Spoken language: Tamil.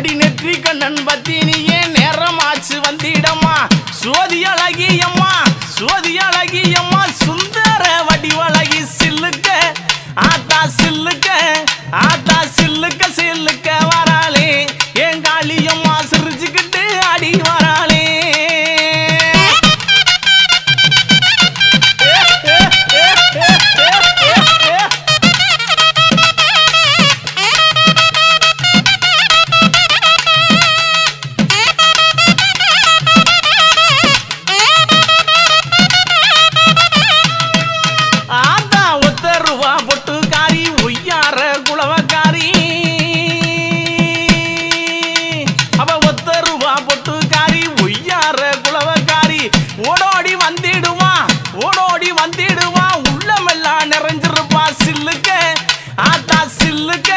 அடி நெற்றி கண்ணன் பத்தினியே நேரமாச்சு வந்திடம்மா. சோதி அழகியம்மா சோதி அழகியம்மா சுந்தர வடிவழகி சில்லுக்க ஆத்தா சில்லுக்க ஆத்தா குளத்துக்காரி உய்யார குளவக்காரி ஓடோடி வந்திடுவா ஓடோடி வந்திடுவா உள்ளமெல்லாம் நிறைஞ்சிருப்பா சில்லுக்கு. ஆத்தா சில்லுக்கு.